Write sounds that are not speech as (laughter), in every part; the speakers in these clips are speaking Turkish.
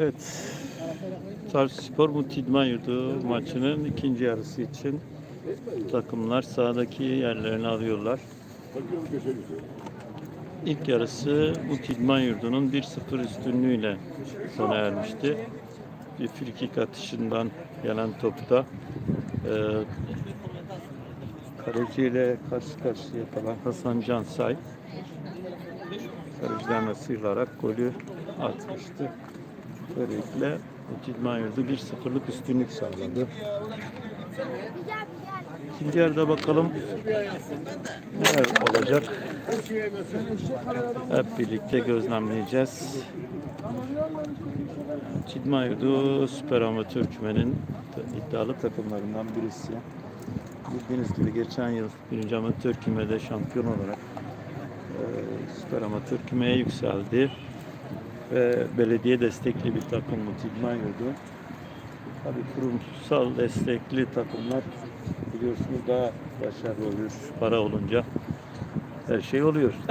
Evet. Tarspor Mutidman Yurdu maçının ikinci yarısı için takımlar sahadaki yerlerini alıyorlar. İlk yarısı Mutidman Yurdu'nun 1-0 üstünlüğüyle sona ermişti. Bir frikik atışından gelen topta e, kaleciyle karşı karşıya kalan Hasan Cansay kalecilerine sıyrılarak golü atmıştı. Böylelikle Mutidman Yurdu 1-0'lık üstünlük sağladı. İkinci yarıda bakalım neler olacak. Hep birlikte gözlemleyeceğiz. Çidman Yurdu Süper Amatör Küme'nin iddialı takımlarından birisi. Bildiğiniz gibi geçen yıl 1. Amatör Küme'de şampiyon olarak e, Süper Amatör Küme'ye yükseldi. Ve belediye destekli bir takım Mutidman Yurdu. Tabii kurumsal destekli takımlar biliyorsunuz daha başarılı oluyor. Para olunca her şey oluyor. (laughs)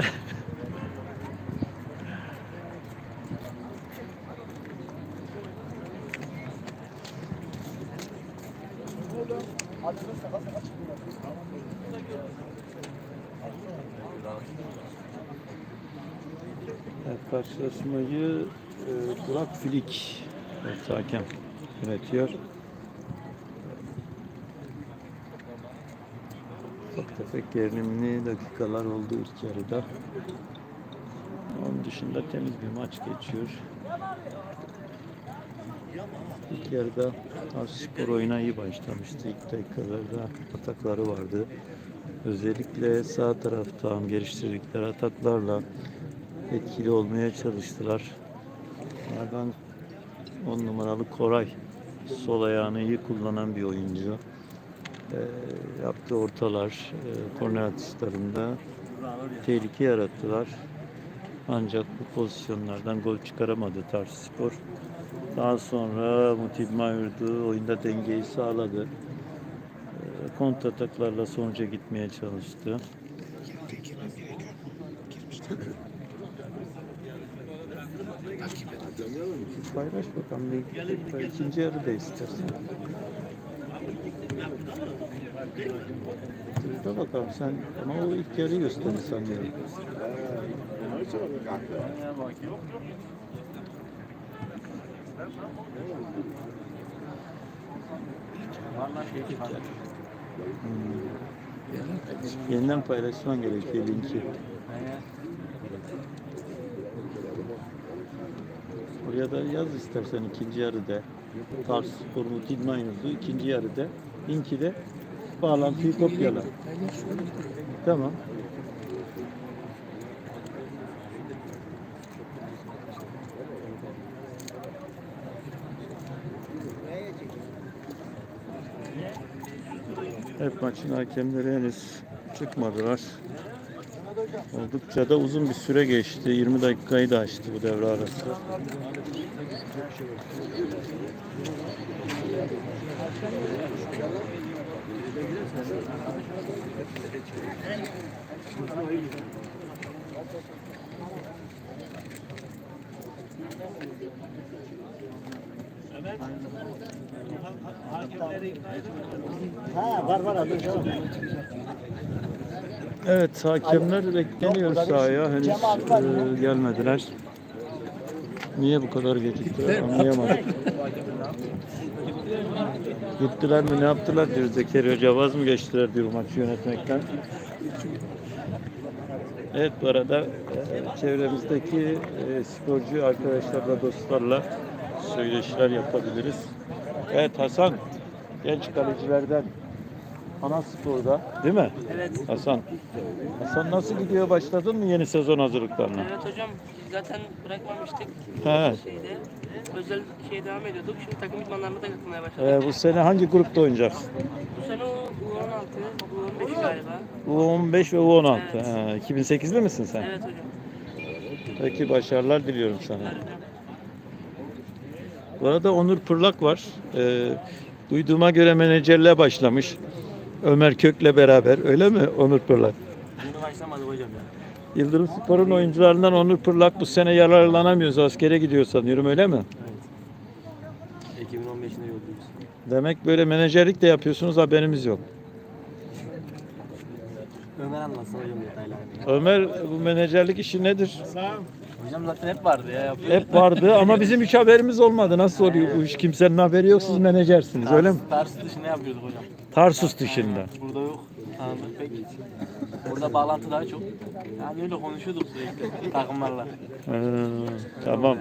Evet, karşılaşmayı e, Burak Filik evet, hakem yönetiyor. Ufak tefek gerilimli dakikalar oldu ilk yarıda. Onun dışında temiz bir maç geçiyor. İlk yarıda Spor oyuna iyi başlamıştı. İlk dakikalarda atakları vardı. Özellikle sağ taraftan geliştirdikleri ataklarla etkili olmaya çalıştılar. Bunlardan 10 numaralı Koray sol ayağını iyi kullanan bir oyuncu. Ee, yaptığı ortalar, e, korner atışlarında tehlike yarattılar. Ancak bu pozisyonlardan gol çıkaramadı Tarsusspor. Daha sonra Mutidman Yurdu oyunda dengeyi sağladı. Ee, kontrataklarla sonuca gitmeye çalıştı. Paylaş bakalım. Bir- ikinci yarı da istersen. Dur bakalım sen ama o ilk yarıyı gösterir sanıyorum. Hmm. Yeniden paylaşman gerekiyor linki. Oraya da yaz istersen ikinci yarıda. Tars Spor'un yazdı. ikinci yarıda. Linki de bağlantıyı kopyala. Tamam. Evet maçın hakemleri henüz çıkmadılar. Oldukça da uzun bir süre geçti. 20 dakikayı da aştı bu devre arası. Ha var var. Evet hakemler bekleniyor sahaya. Henüz e, gelmediler. Niye bu kadar geciktiler anlayamadım. Gittiler mi ne yaptılar diyor Zekeriya Hoca vaz mı geçtiler diyor maçı yönetmekten. Evet bu arada e, çevremizdeki e, sporcu arkadaşlarla dostlarla söyleşiler yapabiliriz. Evet Hasan genç kalecilerden Ana Spor'da değil mi? Evet. Hasan. Hasan nasıl gidiyor? Başladın mı yeni sezon hazırlıklarına? Evet hocam zaten bırakmamıştık. He. Şeyde, özel şeye devam ediyorduk. Şimdi takım idmanlarına da katılmaya başladık. Ee, bu sene hangi grupta oynayacak? Bu sene o U16, U15 galiba. U15 ve U16. Evet. Ha, 2008'li misin sen? Evet hocam. Peki başarılar diliyorum sana. Bu arada Onur Pırlak var. Ee, duyduğuma göre menajerliğe başlamış. Ömer Kök'le beraber. Öyle mi Onur Pırlak? Bunu başlamadı hocam ya. Yıldırım Spor'un oyuncularından Onur Pırlak bu sene yararlanamıyoruz. Askere gidiyor sanıyorum öyle mi? 2015'inde yoldayız. Demek böyle menajerlik de yapıyorsunuz haberimiz yok. Ömer anlatsın hocam detaylarını. Ömer bu menajerlik işi nedir? Hocam zaten hep vardı ya. Yapıyor. Hep vardı (laughs) ama bizim hiç haberimiz olmadı. Nasıl oluyor bu iş? Kimsenin haberi yok. Siz menajersiniz öyle mi? Tarsus dışında yapıyorduk hocam. Tarsus dışında. Burada yok. Tanıdık pek. Burada bağlantı daha çok. Yani öyle konuşuyorduk sürekli takımlarla. Ha, tamam.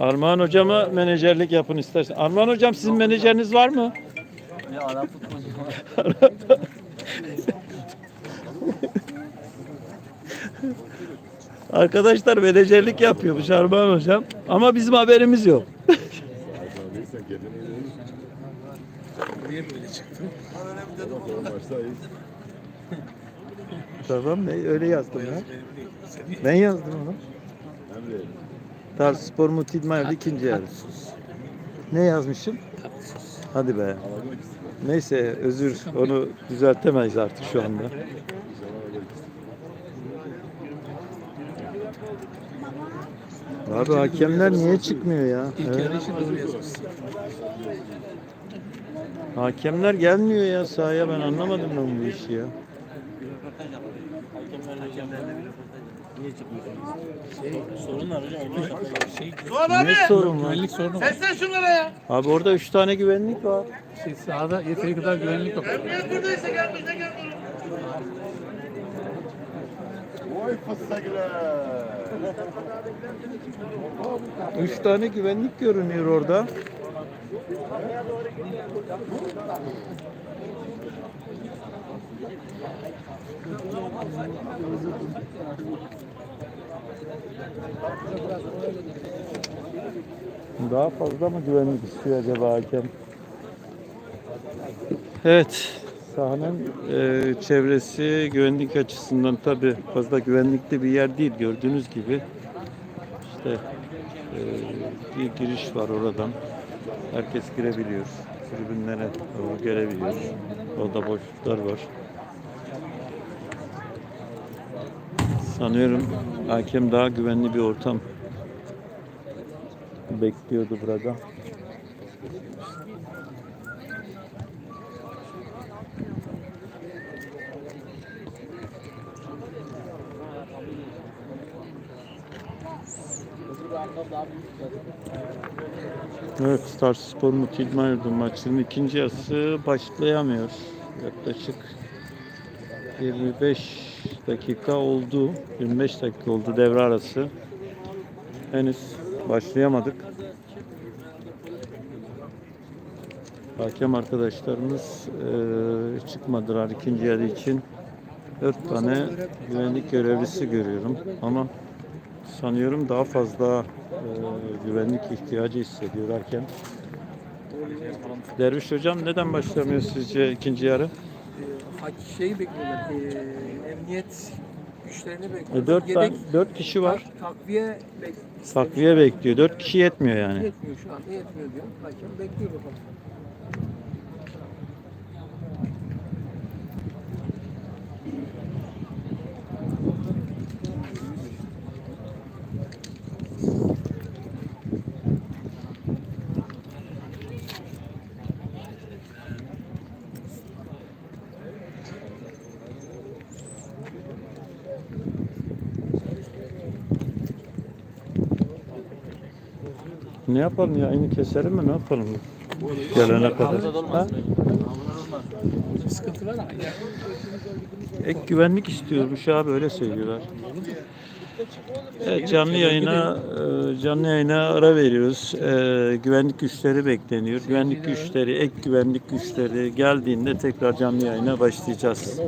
Armağan hocama menajerlik yapın istersen. Armağan hocam sizin menajeriniz var mı? Ya Arap futbolcu. (laughs) Arkadaşlar menajerlik yapıyormuş Armağan hocam. Ama bizim haberimiz yok. Tamam ne öyle yazdım ya. Ben yazdım onu. Tarsus Spor İdman ikinci yarı. Ne yazmışım? Hadi be. Neyse özür onu düzeltemeyiz artık şu anda. Abi hakemler niye çıkmıyor ya? Evet. Hakemler gelmiyor ya sahaya ben anlamadım ben bu işi ya. Niye çıkmıyorsunuz? Şey, sorun var hocam. Şey, Ne sorun var? Güvenlik sorunu var. Seslen şunlara ya. Abi orada üç tane güvenlik var. Şey, sahada yeteri kadar güvenlik yok. Emniyet buradaysa gel bize gel. Üç tane güvenlik görünüyor orada. Daha fazla mı güvenlik istiyor acaba hakem? Evet, sahanın e, çevresi güvenlik açısından tabi fazla güvenlikli bir yer değil gördüğünüz gibi. İşte e, bir giriş var oradan. Herkes girebiliyor. Tribünlere doğru gelebiliyor. Orada boşluklar var. Sanıyorum hakem daha güvenli bir ortam bekliyordu burada. Evet, Star Spor Mutlu İdman Yurdu maçının ikinci yarısı başlayamıyor. Yaklaşık 25 dakika oldu. 25 dakika oldu devre arası. Henüz başlayamadık. Hakem arkadaşlarımız eee, çıkmadılar ikinci yarı için. 4 tane güvenlik görevlisi görüyorum ama sanıyorum daha fazla eee, güvenlik ihtiyacı hissediyor hakem. Derviş hocam neden başlamıyor sizce ikinci yarı? Şeyi bekliyorlar. E, emniyet güçlerini bekliyorlar. E, 4 tane Yedek 4 kişi var. tak- takviye bek Takviye bekliyor. 4 kişi yetmiyor yani. Yetmiyor şu anda yetmiyor diyor. Hakem bekliyor bakalım. Ne yapalım ya? Aynı keselim mi? Ne yapalım? Gelene kadar. Ha? sıkıntı var ama. Ek güvenlik istiyormuş abi öyle söylüyorlar. Evet, canlı yayına e, canlı yayına ara veriyoruz. E, güvenlik güçleri bekleniyor. Güvenlik güçleri, ek güvenlik güçleri geldiğinde tekrar canlı yayına başlayacağız.